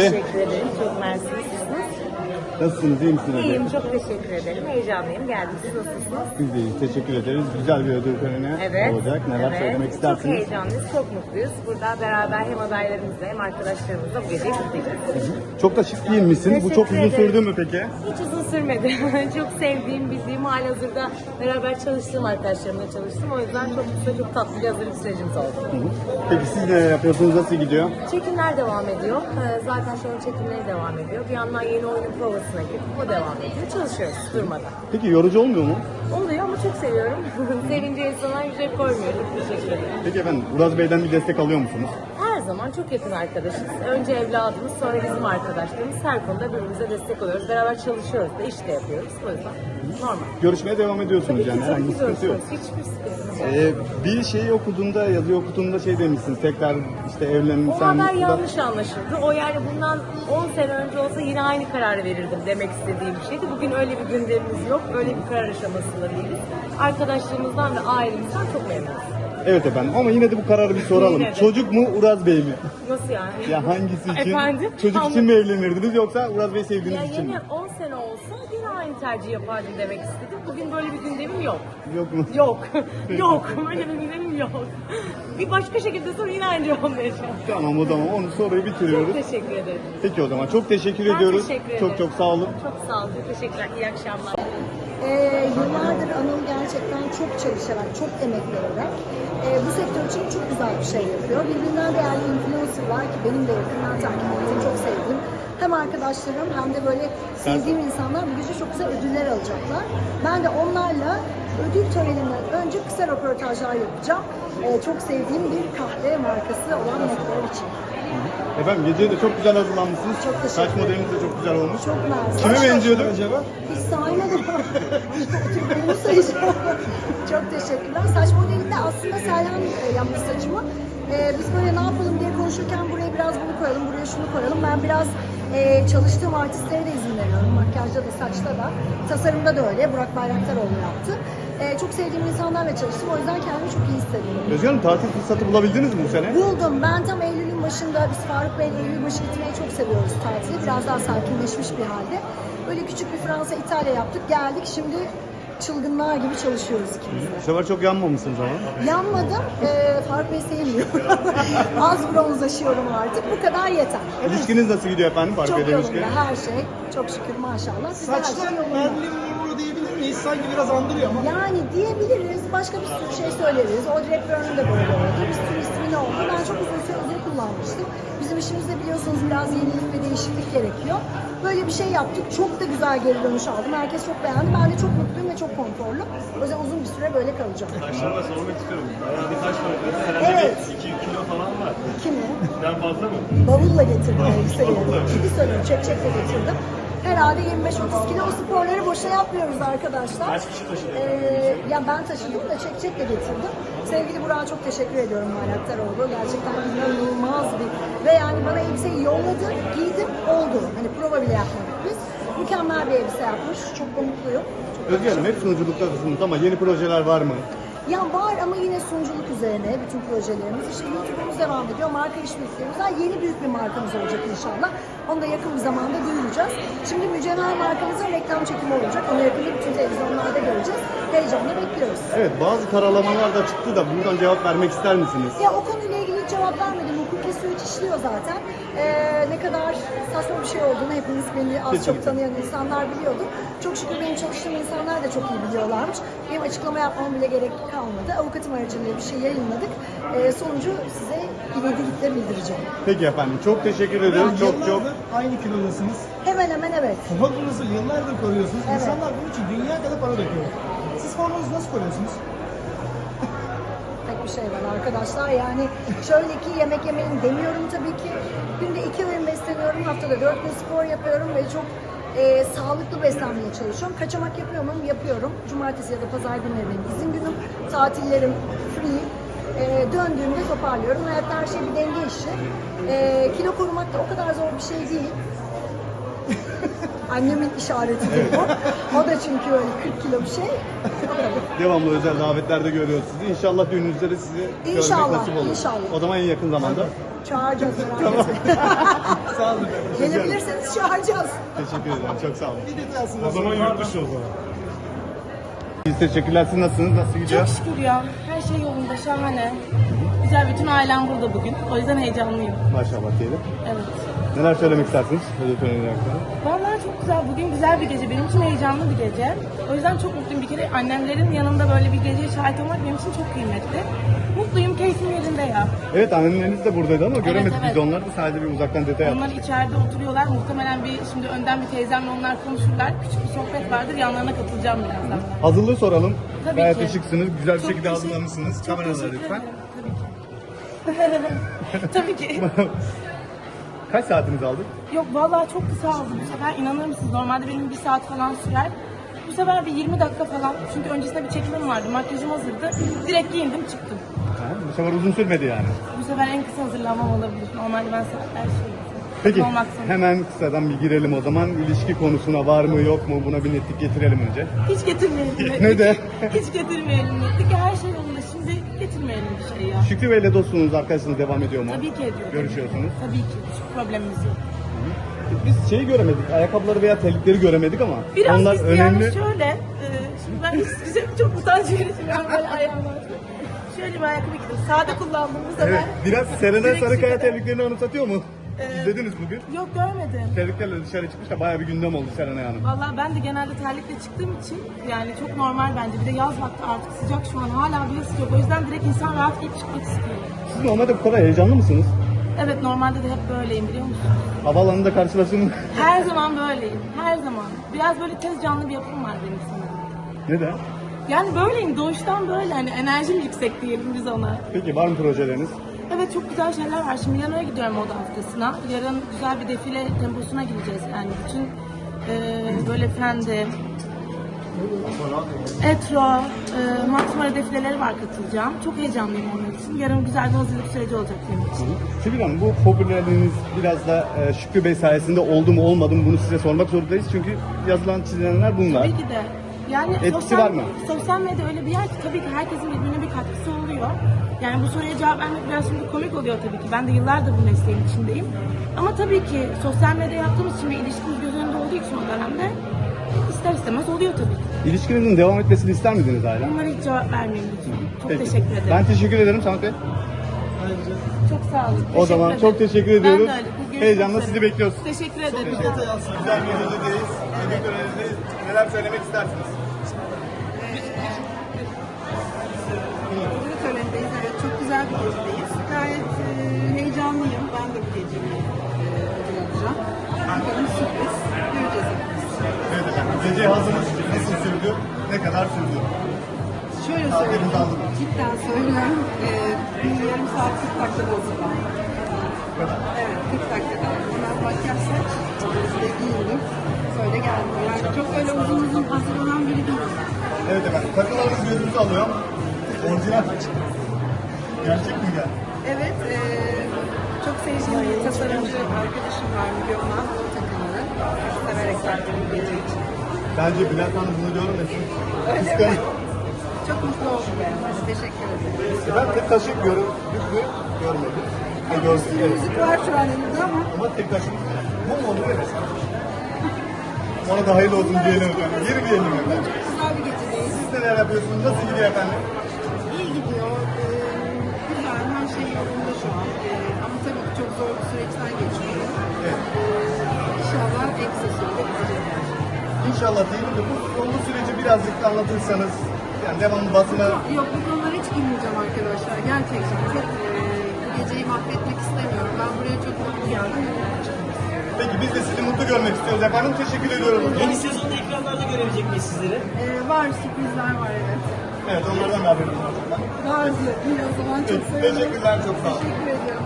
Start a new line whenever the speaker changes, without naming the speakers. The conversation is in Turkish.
teşekkür ederim. Çok mersi. Siz
Nasılsınız? iyi misiniz?
İyiyim. Çok teşekkür ederim. Heyecanlıyım. Geldim. Siz nasılsınız?
Biz de iyiyiz. Teşekkür ederiz. Güzel bir ödül töreni
Evet.
olacak. Neler
evet.
söylemek
Çok
istersiniz?
heyecanlıyız. Çok mutluyuz. Burada beraber hem adaylarımızla hem arkadaşlarımızla bu geceyi kutlayacağız.
Çok da şık giyinmişsin. Bu çok uzun
ederim.
sürdü mü peki?
Hiç uzun sürmedi. çok sevdiğim, bildiğim, halihazırda beraber çalıştığım arkadaşlarımla çalıştım. O yüzden çok kısa, çok tatlı bir hazırlık sürecimiz oldu.
Peki siz ne yapıyorsunuz? Nasıl gidiyor?
Çekimler devam ediyor. Ee, Zaten şu an çekimleri devam ediyor. Bir yandan yeni oyunun provasına girip o devam ediyor. Çalışıyoruz durmadan.
Peki yorucu olmuyor mu?
Oluyor ama çok seviyorum. Sevince insana yüzeye koymuyor. Çok teşekkür ederim.
Peki efendim Uraz Bey'den bir destek alıyor musunuz?
Zaman çok yakın arkadaşız. Önce evladımız, sonra bizim arkadaşlarımız. Her konuda birbirimize destek oluyoruz. Beraber çalışıyoruz da, iş de yapıyoruz. O yüzden normal.
Görüşmeye devam ediyorsunuz
Tabii
yani
ki
herhangi bir sıkıntı yok.
Hiçbir sıkıntımız yok.
Ee, bir şeyi okuduğumda, yazıyı okuduğumda şey demişsiniz. Tekrar işte
O
evlenirsem...
haber yanlış anlaşıldı. O yani bundan 10 sene önce olsa yine aynı kararı verirdim demek istediğim bir şeydi. Bugün öyle bir gündemimiz yok. Öyle bir karar aşamasında değiliz. Arkadaşlarımızdan ve ailemizden çok memnunuz.
Evet efendim ama yine de bu kararı bir soralım.
Yine de.
Çocuk mu Uraz Bey mi?
Nasıl yani?
Ya hangisi için?
Efendim?
Çocuk için mi evlenirdiniz yoksa Uraz Bey
Ya
sevdiğiniz için
yine
mi?
10 sene olsa yine aynı tercih yapardım demek istedim. Bugün böyle bir gündemim yok.
Yok mu?
Yok. yok. Böyle bir gündemim yok. Bir başka şekilde sonra yine aynı cevap vereceğim.
Tamam o zaman onu soruyu bitiriyoruz.
Çok teşekkür ederim.
Peki o zaman çok teşekkür
Ben
ediyoruz.
teşekkür ederim.
Çok çok sağ olun.
Çok sağ olun. Teşekkürler. İyi akşamlar.
Ee, yıllardır Anıl gerçekten çok çalışarak, çok emek vererek e, bu sektör için çok güzel bir şey yapıyor. Birbirinden değerli influencerlar ki benim de yakından takip ettiğim, çok sevdiğim hem arkadaşlarım hem de böyle sevdiğim insanlar bu gece çok güzel ödüller alacaklar. Ben de onlarla ödül töreninden önce kısa röportajlar yapacağım. Ee, çok sevdiğim bir kahve markası olan Nektar için.
Efendim geceye de çok güzel hazırlanmışsınız.
Çok teşekkür
Saç modeliniz de çok güzel olmuş.
Çok mersi.
Kime benziyordu acaba?
Hiç saymadım. Türklerimi sayacağım. Çok teşekkürler. Saç aslında Selhan e, yaptı saçımı. E, biz böyle ne yapalım diye konuşurken buraya biraz bunu koyalım, buraya şunu koyalım. Ben biraz e, çalıştığım artistlere de izin veriyorum. Makyajda da, saçta da. Tasarımda da öyle. Burak Bayraktaroğlu yaptı. E, çok sevdiğim insanlarla çalıştım. O yüzden kendimi çok iyi hissediyorum.
Özgür Hanım tatil fırsatı bulabildiniz mi bu sene?
Buldum. Ben tam Eylül'ün başında, biz Faruk Bey'le Eylül başı gitmeyi çok seviyoruz tatili. Biraz daha sakinleşmiş bir halde. Böyle küçük bir Fransa, İtalya yaptık. Geldik şimdi çılgınlar gibi çalışıyoruz ikimiz de.
Bu sefer çok yanmamışsınız ama.
Yanmadım. Ee, Faruk Bey sevmiyorum. Az bronzlaşıyorum artık. Bu kadar yeter.
İlişkiniz nasıl gidiyor efendim? Fark
Çok
ediyoruz
yolunda her şey. Çok şükür maşallah. Her
Saçlar
şey yolunda.
Sanki biraz andırıyor ama.
Yani diyebiliriz. Başka bir sürü şey söyleriz. Audrey Hepburn'un da böyle oldu. Bir sürü ismini oldu. Ben çok uzun süre uzun kullanmıştım. Bizim işimizde biliyorsunuz biraz yenilik ve değişiklik gerekiyor. Böyle bir şey yaptık. Çok da güzel geri dönüş aldım. Herkes çok beğendi. Ben de çok mutluyum ve çok konforlu. O yüzden uzun bir süre böyle kalacağım.
Saçlarına sormak istiyorum. Bayağı bir saç var. Herhalde
Evet.
bir 2 kilo falan var.
İki mi?
Ben fazla mı?
Bavulla getirdim elbiseyi. Ciddi söylüyorum. Çek çekle getirdim. Herhalde 25-30 kilo o sporları boşa yapmıyoruz arkadaşlar.
Kaç kişi taşıdı?
Ee, ya ben taşıdım da çek çekle getirdim. Sevgili Burak'a çok teşekkür ediyorum Bayraktaroğlu. Gerçekten inanılmaz bir... Ve yani bana elbiseyi yolladı, giydim, oldu. Hani prova bile yapmadık biz. Mükemmel bir elbise yapmış. Çok mutluyum.
Özgür Hanım hep sunuculuktasınız ama yeni projeler var mı?
Ya var ama yine sunuculuk üzerine bütün projelerimiz. İşte YouTube'umuz devam ediyor. Marka işbirliklerimiz var. Yeni büyük bir markamız olacak inşallah. Onu da yakın bir zamanda duyuracağız. Şimdi mücevher markamızın reklam çekimi olacak. Onu yakında bütün televizyonlarda göreceğiz. Heyecanla bekliyoruz.
Evet bazı karalamalar da çıktı da buradan cevap vermek ister misiniz?
Ya o konuyla hiç cevap vermedim. Hukuki süreç işliyor zaten. Ee, ne kadar saçma bir şey olduğunu hepiniz beni az çok tanıyan insanlar biliyordu. Çok şükür benim çalıştığım insanlar da çok iyi biliyorlarmış. Benim açıklama yapmam bile gerek kalmadı. Avukatım aracılığıyla bir şey yayınladık. Ee, sonucu size ivedilikle bildireceğim.
Peki efendim çok teşekkür ediyoruz. Çok çok.
Yıllardır aynı kilodasınız.
Hemen hemen evet.
Formunuzu yıllardır koruyorsunuz.
Evet.
İnsanlar bunun için dünya kadar para döküyor. Siz formunuzu nasıl koruyorsunuz?
Bir şey var arkadaşlar. Yani şöyle ki yemek yemeyin demiyorum tabii ki. Günde iki öğün besleniyorum. Haftada dört gün spor yapıyorum ve çok e, sağlıklı beslenmeye çalışıyorum. Kaçamak yapıyor muyum? Yapıyorum. Cumartesi ya da pazar günleri benim izin günüm. Tatillerim free. E, döndüğümde toparlıyorum. Hayatta her şey bir denge işi. E, kilo korumak da o kadar zor bir şey değil. Annemin işareti bu. O da çünkü öyle 40 kilo bir şey.
Devamlı özel davetlerde görüyoruz sizi. İnşallah düğününüzde de sizi görmek
İnşallah,
nasip olur.
inşallah.
O zaman en yakın zamanda.
Çağıracağız etmeyin.
Sağ olun.
Gelebilirseniz çağıracağız.
Teşekkür ederim. Çok sağ olun.
O zaman yurt dışı o zaman.
Biz teşekkürler. Siz nasılsınız? Nasıl gidiyor?
Çok şükür ya. Her şey yolunda, şahane. Güzel, bütün ailem burada bugün. O yüzden heyecanlıyım.
Maşallah diyelim.
Evet.
Neler söylemek istersiniz? Ödül töreni hakkında.
Vallahi çok güzel. Bugün güzel bir gece. Benim için heyecanlı bir gece. O yüzden çok mutluyum. Bir kere annemlerin yanında böyle bir geceye şahit olmak benim için çok kıymetli. Mutluyum, keyfim yerinde ya.
Evet anneleriniz de buradaydı ama göremedik
evet.
biz onları da sadece bir uzaktan detay
Onlar
attık.
içeride oturuyorlar. Muhtemelen bir şimdi önden bir teyzemle onlar konuşurlar. Küçük bir sohbet vardır. Yanlarına katılacağım birazdan.
Hazırlığı soralım.
Tabii
Gayet
ki.
ışıksınız. Güzel bir
Çok
şekilde hazırlanmışsınız. Kameralara lütfen.
Tabii ki. Tabii ki.
Kaç saatinizi aldık?
Yok vallahi çok kısa oldu bu sefer. İnanır mısınız? Normalde benim bir saat falan sürer. Bu sefer bir 20 dakika falan. Çünkü öncesinde bir çekimim vardı. Makyajım hazırdı. Direkt giyindim çıktım.
Ha, bu sefer uzun sürmedi yani.
Bu sefer en kısa hazırlanmam olabilir. Normalde ben saatler şey
Peki
Olmak zorunda.
hemen kısadan bir girelim o zaman. İlişki konusuna var mı yok mu buna bir netlik getirelim önce.
Hiç getirmeyelim.
Ne de?
Hiç getirmeyelim. Her şey yolunda. Şimdi getirmeyelim bir şey ya.
Şükrü Bey'le dostluğunuz arkadaşınız devam ediyor mu?
Tabii ki ediyor.
Görüşüyorsunuz.
Tabii ki. Hiç problemimiz yok.
Biz şeyi göremedik, ayakkabıları veya terlikleri göremedik ama
Biraz
onlar
biz
önemli.
yani şöyle, e, şimdi ben size çok utanç verici ben böyle ayağım var. Şöyle bir ayakkabı giydim. Sade kullandım bu sefer.
Evet, biraz Serenay
Direkt
Sarıkaya
şöyle-
terliklerini anımsatıyor mu?
Ee,
İzlediniz bugün.
Yok görmedim.
Terliklerle dışarı çıkmış da bayağı bir gündem oldu Serenay Hanım.
Vallahi ben de genelde terlikle çıktığım için yani çok normal bence. Bir de yaz vakti artık sıcak şu an hala bile sıcak. O yüzden direkt insan rahat giyip çıkmak istiyor.
Siz normalde bu kadar heyecanlı mısınız?
Evet normalde de hep böyleyim biliyor musun?
Havaalanında karşılaşın
Her zaman böyleyim. Her zaman. Biraz böyle tez canlı bir yapım var benim sanırım.
Neden?
Yani böyleyim. Doğuştan böyle. Hani enerjim yüksek diyelim biz ona.
Peki var mı projeleriniz?
Evet çok güzel şeyler var. Şimdi Milano'ya gidiyorum moda haftasına. Yarın güzel bir defile temposuna gireceğiz. Yani bütün e, böyle Fendi, Etro, e, Matmara defileleri var katılacağım. Çok heyecanlıyım onun için. Yarın güzel bir hazırlık süreci olacak benim için.
Sibel Hanım bu popülerliğiniz biraz da e, Şükrü Bey sayesinde oldu mu olmadı mı bunu size sormak zorundayız. Çünkü yazılan çizilenler bunlar.
Tabii ki de. Yani
Etkisi
sosyal,
var mı?
Sosyal medya öyle bir yer ki tabii ki herkesin birbirine bir katkısı oluyor. Yani bu soruya cevap vermek biraz şimdi komik oluyor tabii ki. Ben de yıllardır bu mesleğin içindeyim. Ama tabii ki sosyal medya yaptığımız için ve ilişkimiz göz önünde olduğu için o dönemde ister istemez oluyor tabii ki.
İlişkinizin devam etmesini ister miydiniz hala?
Bunlara hiç cevap vermeyeyim lütfen. Çok
Peki.
teşekkür ederim.
Ben teşekkür ederim Samet Bey.
Çok sağ olun.
O
Teşekkür
zaman
ederim.
çok teşekkür ediyoruz.
Ben de öyle. Görüşmek
Heyecanla
üzere.
sizi bekliyoruz.
Teşekkür ederim.
Güzel bir gecedeyiz. Ödül törenindeyiz. Neler söylemek istersiniz?
Gecedeyiz. Gayet e, heyecanlıyım. Ben de bu gece e, ödül alacağım. Bakalım sürpriz. Göreceğiz hepimiz.
Evet efendim. Gece hazırlık nasıl sürdü? Ne kadar sürdü?
Şöyle söyleyeyim.
aldık.
Cidden söylüyorum. E, bir yarım saat 40 dakikada hazırlandım.
Bu kadar.
Evet 40 dakikada. Hemen saç. İşte giyindim. Böyle geldim. Yani çok öyle uzun uzun hazırlanan biri değilim.
Evet efendim. Takılarınız gözünüzü alıyor. Orijinal. Gerçek mi gel?
Evet, eee, çok sevdiğim bir tasarımcı arkadaşım var Müge Onal, o takımını. Severek yaptım bu gece için.
Bence Bülent Hanım bunu görmesin.
Öyle mi? Çok mutlu oldum ben. Teşekkür ederim.
Ben tek kaşık görüp yüklü görmedim. Ha. Evet.
Müzik var şu an elimde ama
Ama tek kaşık bu mu olur. Ona da hayırlı olsun diyelim efendim. Girmeyelim efendim.
güzel bir gecedeyiz.
Siz neler yapıyorsunuz? Nasıl gidiyor efendim?
Şu an. Eee, ama tabii ki çok zor bir süreçten geçiyor.
Evet.
Eee, İnşallah en kısa sürede bitecek.
İnşallah değil mi? Bu, bu süreci birazcık da anlatırsanız yani devamlı basına
Yok bu konulara hiç girmeyeceğim arkadaşlar. Gerçekten çok bu geceyi mahvetmek istemiyorum. Ben buraya çok mutlu geldim.
Peki biz de sizi mutlu görmek istiyoruz efendim. Teşekkür ediyorum.
Yeni sezonda ekranlarda görebilecek miyiz sizleri?
Ee, var sürprizler var evet.
Evet onlardan da haberimiz var.
Vardı. Yine o zaman çok sevindim.
teşekkürler, çok sağ olun.
Teşekkür ediyorum.